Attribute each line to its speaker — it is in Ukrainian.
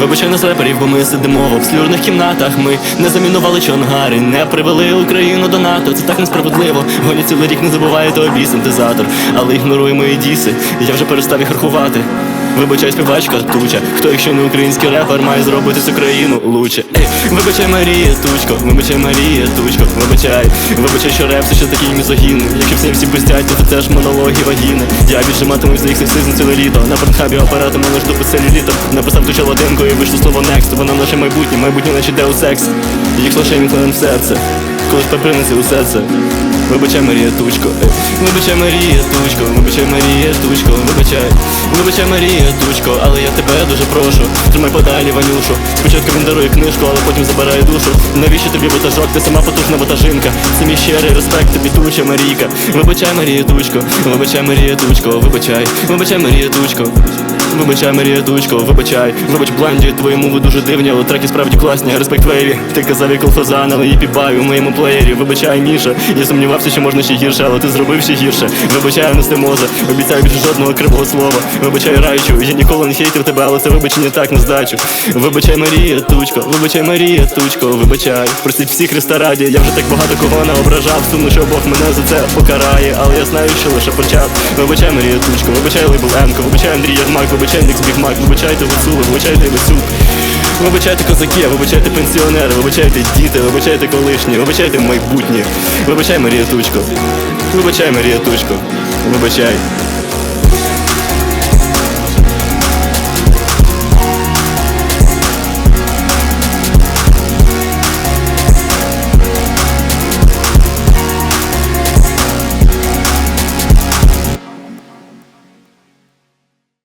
Speaker 1: Вибачай на реперів, бо ми сидимо в обслюрних кімнатах. Ми не замінували чонгари, не привели Україну до НАТО. Це так несправедливо. Гоня цілий рік не забуває тобі синтезатор, але ігноруємо мої діси. Я вже перестав їх рахувати. Вибачай, співачка туча. Хто, якщо не український репер, має зробити цю країну лучше. Ей, вибачай, Марія Тучко, вибачай, Марія Тучко, вибачай, вибачай, що реп це ще такий мізогін. Якщо всім всі пиздять, то це теж монологи вагіни. Я віджиматимусь за їх сексизм ціле літо. На фронтхабі апаратами лиш до целюлітом. Написав ту челодинку і вийшло слово next. Вона наше майбутнє, майбутнє наче де у секс. Їх лише відкладем серце. Коли ж принесе усе це. Вибачай, Марія Тучко, вибачай, Марія Тучко, вибачай, Марія Тучко, вибачай, вибачай, Марія Тучко, але я тебе дуже прошу. Тримай подалі, Ванюшу. Спочатку він дарує книжку, але потім забирає душу. Навіщо тобі ватажок? Ти сама потужна ватажинка. Мій щирий респект, тобі туча, Марійка. Вибачай, Марія Тучко, вибачай, Марія Тучко, вибачай, вибачай, Марія Тучко. Вибачай, Марія Тучко, вибачай, вибач бленді, твої мови дуже дивні, але треки справді класні. Респект вейві, ти казав як колфазан, але і пібай у моєму плеєрі. Вибачай, Міша, я сумнівався, що можна ще гірше, але ти зробив ще гірше. Вибачай, Анестемоза, обіцяю більше жодного кривого слова. Вибачай, Райчу, я ніколи не хейтив тебе, але це вибачення так на здачу. Вибачай, Марія Тучко, вибачай, Марія Тучко, вибачай. Простіть всі Христа раді, я вже так багато кого не ображав. Сумно, що Бог мене за це покарає, але я знаю, що лише почав. Вибачай, Марія Тучко, вибачай лейбл Емко, вибачай Андрій Єрмак, вибачай Нікс Біг вибачайте Гуцули, вибачайте Васюк. Вибачайте козаки, вибачайте пенсіонери, вибачайте діти, вибачайте колишні, вибачайте майбутнє. Вибачай, Марія Тучко. Вибачай, Марія Тучко. Вибачай.